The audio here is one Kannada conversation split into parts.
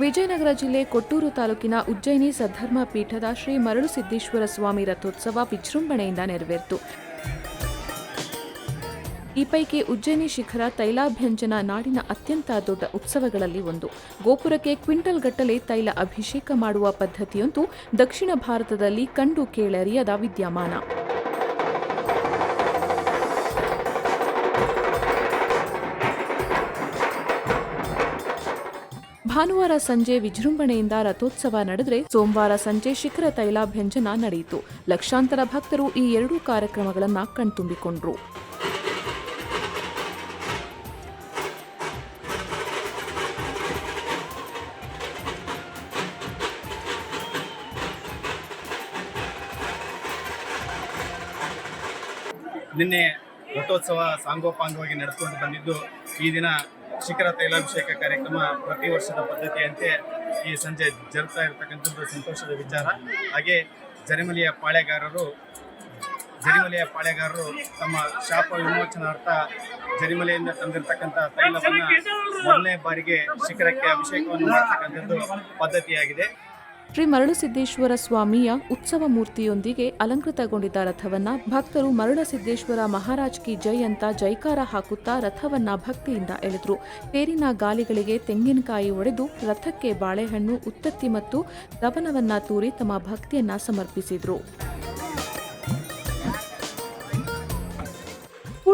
ವಿಜಯನಗರ ಜಿಲ್ಲೆ ಕೊಟ್ಟೂರು ತಾಲೂಕಿನ ಉಜ್ಜಯಿನಿ ಸದ್ಧರ್ಮ ಪೀಠದ ಶ್ರೀ ಮರಳು ಸಿದ್ದೇಶ್ವರ ಸ್ವಾಮಿ ರಥೋತ್ಸವ ವಿಜೃಂಭಣೆಯಿಂದ ನೆರವೇರಿತು. ಈ ಪೈಕಿ ಉಜ್ಜಯಿನಿ ಶಿಖರ ತೈಲಾಭ್ಯಂಜನ ನಾಡಿನ ಅತ್ಯಂತ ದೊಡ್ಡ ಉತ್ಸವಗಳಲ್ಲಿ ಒಂದು. ಗೋಪುರಕ್ಕೆ ಕ್ವಿಂಟಲ್ ಗಟ್ಟಲೆ ತೈಲ ಅಭಿಷೇಕ ಮಾಡುವ ಪದ್ಧತಿಯೊಂದು ದಕ್ಷಿಣ ಭಾರತದಲ್ಲಿ ಕಂಡು ಕೇಳರಿಯದ ವಿದ್ಯಮಾನ. ಭಾನುವಾರ ಸಂಜೆ ವಿಜೃಂಭಣೆಯಿಂದ ರಥೋತ್ಸವ ನಡೆದರೆ ಸೋಮವಾರ ಸಂಜೆ ಶಿಖರ ತೈಲಾಭ್ಯಂಜನ ನಡೆಯಿತು. ಲಕ್ಷಾಂತರ ಭಕ್ತರು ಈ ಎರಡೂ ಕಾರ್ಯಕ್ರಮಗಳನ್ನು ಕಣ್ತುಂಬಿಕೊಂಡರು. ನಿನ್ನೆ ರಥೋತ್ಸವ ಸಾಂಗೋಪಾಂಗವಾಗಿ ನಡೆದುಕೊಂಡು ಬಂದಿದ್ದು ಈ ದಿನ ಶಿಖರ ತೈಲಾಭಿಷೇಕ ಕಾರ್ಯಕ್ರಮ ಪ್ರತಿ ವರ್ಷದ ಪದ್ಧತಿಯಂತೆ ಈ ಸಂಜೆ ಜರುಗ್ತಾ ಇರತಕ್ಕಂಥದ್ದು ಸಂತೋಷದ ವಿಚಾರ. ಹಾಗೆ ಜರಿಮಲೆಯ ಪಾಳೆಗಾರರು ಜರಿಮಲೆಯ ಪಾಳೆಗಾರರು ತಮ್ಮ ಶಾಪ ವಿಮೋಚನಾರ್ಥ ಜರಿಮಲೆಯಿಂದ ತಂದಿರತಕ್ಕಂಥ ತೈಲವನ್ನು ಮೊದಲನೇ ಬಾರಿಗೆ ಶಿಖರಕ್ಕೆ ಅಭಿಷೇಕವನ್ನು ಮಾಡತಕ್ಕಂಥದ್ದು ಪದ್ಧತಿಯಾಗಿದೆ. ಶ್ರೀ ಮರಳುಸಿದ್ದೇಶ್ವರ ಸ್ವಾಮಿಯ ಉತ್ಸವ ಮೂರ್ತಿಯೊಂದಿಗೆ ಅಲಂಕೃತಗೊಂಡಿದ್ದ ರಥವನ್ನ ಭಕ್ತರು ಮರಳಸಿದ್ದೇಶ್ವರ ಮಹಾರಾಜ್ ಕಿ ಜೈ ಅಂತ ಜೈಕಾರ ಹಾಕುತ್ತಾ ರಥವನ್ನ ಭಕ್ತಿಯಿಂದ ಎಳೆದ್ರು. ತೇರಿನ ಗಾಲಿಗಳಿಗೆ ತೆಂಗಿನಕಾಯಿ ಒಡೆದು ರಥಕ್ಕೆ ಬಾಳೆಹಣ್ಣು, ಉತ್ತತ್ತಿ ಮತ್ತು ದವನವನ್ನ ತೂರಿ ತಮ್ಮ ಭಕ್ತಿಯನ್ನ ಸಮರ್ಪಿಸಿದ್ರು.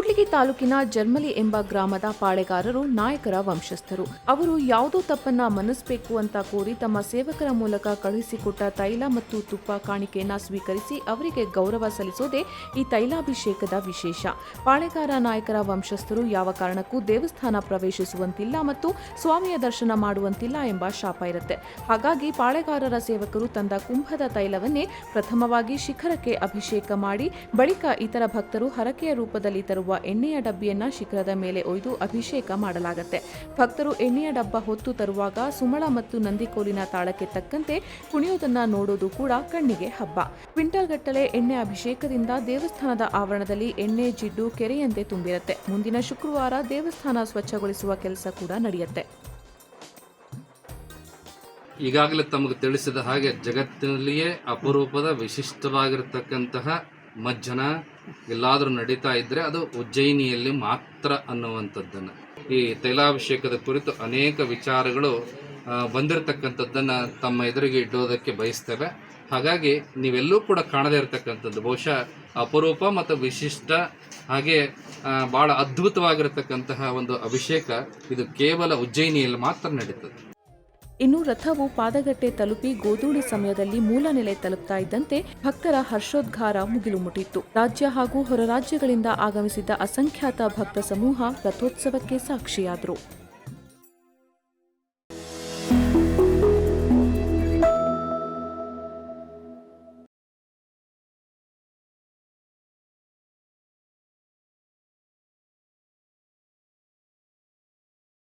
ಕೂಡ್ಲಿಗಿ ತಾಲೂಕಿನ ಜರ್ಮಲಿ ಎಂಬ ಗ್ರಾಮದ ಪಾಳೆಗಾರರು ನಾಯಕರ ವಂಶಸ್ಥರು. ಅವರು ಯಾವುದೋ ತಪ್ಪನ್ನ ಮನಸ್ಬೇಕು ಅಂತ ಕೋರಿ ತಮ್ಮ ಸೇವಕರ ಮೂಲಕ ಕಳುಹಿಸಿಕೊಟ್ಟ ತೈಲ ಮತ್ತು ತುಪ್ಪ ಕಾಣಿಕೆಯನ್ನ ಸ್ವೀಕರಿಸಿ ಅವರಿಗೆ ಗೌರವ ಸಲ್ಲಿಸೋದೇ ಈ ತೈಲಾಭಿಷೇಕದ ವಿಶೇಷ. ಪಾಳೆಗಾರ ನಾಯಕರ ವಂಶಸ್ಥರು ಯಾವ ಕಾರಣಕ್ಕೂ ದೇವಸ್ಥಾನ ಪ್ರವೇಶಿಸುವಂತಿಲ್ಲ ಮತ್ತು ಸ್ವಾಮಿಯ ದರ್ಶನ ಮಾಡುವಂತಿಲ್ಲ ಎಂಬ ಶಾಪ ಇರುತ್ತೆ. ಹಾಗಾಗಿ ಪಾಳೆಗಾರರ ಸೇವಕರು ತಂದ ಕುಂಭದ ತೈಲವನ್ನೇ ಪ್ರಥಮವಾಗಿ ಶಿಖರಕ್ಕೆ ಅಭಿಷೇಕ ಮಾಡಿ, ಬಳಿಕ ಇತರ ಭಕ್ತರು ಹರಕೆಯ ರೂಪದಲ್ಲಿ ತರುವ ಎಣ್ಣೆಯ ಡಬ್ಬಿಯನ್ನು ಶಿಖರದ ಮೇಲೆ ಒಯ್ದು ಅಭಿಷೇಕ ಮಾಡಲಾಗುತ್ತೆ. ಭಕ್ತರು ಎಣ್ಣೆಯ ಡಬ್ಬ ಹೊತ್ತು ತರುವಾಗ ಸುಮಳ ಮತ್ತು ನಂದಿಕೋಲಿನ ತಾಳಕ್ಕೆ ತಕ್ಕಂತೆ ಕುಣಿಯೋದನ್ನ ನೋಡೋದು ಕೂಡ ಕಣ್ಣಿಗೆ ಹಬ್ಬ. ಕ್ವಿಂಟಲ್ ಗಟ್ಟಲೆ ಎಣ್ಣೆ ಅಭಿಷೇಕದಿಂದ ದೇವಸ್ಥಾನದ ಆವರಣದಲ್ಲಿ ಎಣ್ಣೆ, ಜಿಡ್ಡು ಕೆರೆಯಂತೆ ತುಂಬಿರುತ್ತೆ. ಮುಂದಿನ ಶುಕ್ರವಾರ ದೇವಸ್ಥಾನ ಸ್ವಚ್ಛಗೊಳಿಸುವ ಕೆಲಸ ಕೂಡ ನಡೆಯುತ್ತೆ. ಈಗಾಗಲೇ ತಮಗೆ ತಿಳಿಸಿದ ಹಾಗೆ ಜಗತ್ತಿನಲ್ಲಿಯೇ ಅಪರೂಪದ ವಿಶಿಷ್ಟವಾಗಿರತಕ್ಕಂತಹ ಮಜ್ಜನ ಎಲ್ಲಾದರೂ ನಡೀತಾ ಇದ್ದರೆ ಅದು ಉಜ್ಜಯಿನಿಯಲ್ಲಿ ಮಾತ್ರ ಅನ್ನುವಂಥದ್ದನ್ನು. ಈ ತೈಲಾಭಿಷೇಕದ ಕುರಿತು ಅನೇಕ ವಿಚಾರಗಳು ಬಂದಿರತಕ್ಕಂಥದ್ದನ್ನು ತಮ್ಮ ಎದುರಿಗೆ ಇಡೋದಕ್ಕೆ ಬಯಸ್ತೇವೆ. ಹಾಗಾಗಿ ನೀವೆಲ್ಲೂ ಕೂಡ ಕಾಣದೇ ಇರತಕ್ಕಂಥದ್ದು, ಬಹುಶಃ ಅಪರೂಪ ಮತ್ತು ವಿಶಿಷ್ಟ, ಹಾಗೆ ಭಾಳ ಅದ್ಭುತವಾಗಿರತಕ್ಕಂತಹ ಒಂದು ಅಭಿಷೇಕ ಇದು ಕೇವಲ ಉಜ್ಜಯಿನಿಯಲ್ಲಿ ಮಾತ್ರ ನಡೀತದೆ. ಇನ್ನು ರಥವು ಪಾದಗಟ್ಟೆ ತಲುಪಿ ಗೋಧೂಳಿ ಸಮಯದಲ್ಲಿ ಮೂಲ ನೆಲೆ ತಲುಪ್ತಾ ಇದ್ದಂತೆ ಭಕ್ತರ ಹರ್ಷೋದ್ಗಾರ ಮುಗಿಲು ಮುಟ್ಟಿತ್ತು. ರಾಜ್ಯ ಹಾಗೂ ಹೊರ ರಾಜ್ಯಗಳಿಂದ ಆಗಮಿಸಿದ್ದ ಅಸಂಖ್ಯಾತ ಭಕ್ತ ಸಮೂಹ ರಥೋತ್ಸವಕ್ಕೆ ಸಾಕ್ಷಿಯಾದರು.